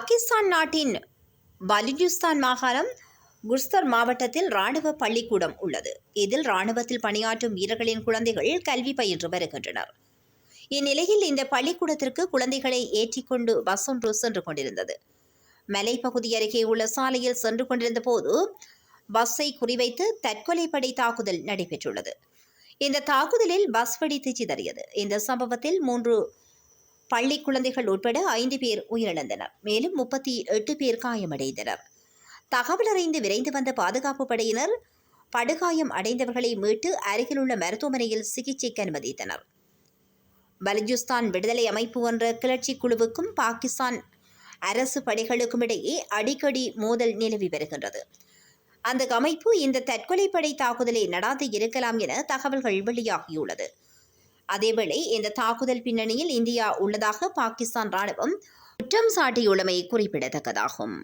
பாகிஸ்தான் நாட்டின் பலுச்சிஸ்தான் மாகாணம் குர்ஸ்தர் மாவட்டத்தில் ராணுவ பள்ளிக்கூடம் உள்ளது. இதில் ராணுவத்தில் பணியாற்றும் வீரர்களின் குழந்தைகள் கல்வி பயின்று வருகின்றனர். இந்நிலையில் இந்த பள்ளிக்கூடத்திற்கு குழந்தைகளை ஏற்றிக்கொண்டு பஸ் ஒன்று சென்று கொண்டிருந்தது. மலைப்பகுதி அருகே உள்ள சாலையில் சென்று கொண்டிருந்த போது பஸ்ஸை குறிவைத்து தற்கொலைப்படை தாக்குதல் நடைபெற்றுள்ளது. இந்த தாக்குதலில் பஸ் வெடித்து சிதறியது. இந்த சம்பவத்தில் மூன்று பள்ளி குழந்தைகள் உட்பட ஐந்து பேர் உயிரிழந்தனர். மேலும் முப்பத்தி எட்டு பேர் காயமடைந்தனர். தகவல் அறிந்து விரைந்து வந்த பாதுகாப்பு படையினர் படுகாயம் அடைந்தவர்களை மீட்டு அருகிலுள்ள மருத்துவமனையில் சிகிச்சைக்கு அனுமதித்தனர். பலுஜிஸ்தான் விடுதலை அமைப்பு என்ற கிளர்ச்சி குழுவுக்கும் பாகிஸ்தான் அரசு படைகளுக்கும் இடையே அடிக்கடி மோதல் நிலவி வருகின்றது. அந்த அமைப்பு இந்த தற்கொலைப்படை தாக்குதலை நடாத்து இருக்கலாம் என தகவல்கள் வெளியாகியுள்ளது. அதேவேளை இந்த தாக்குதல் பின்னணியில் இந்தியா உள்ளதாக பாகிஸ்தான் ராணுவம் குற்றம் சாட்டியுள்ளமை குறிப்பிடத்தக்கதாகும்.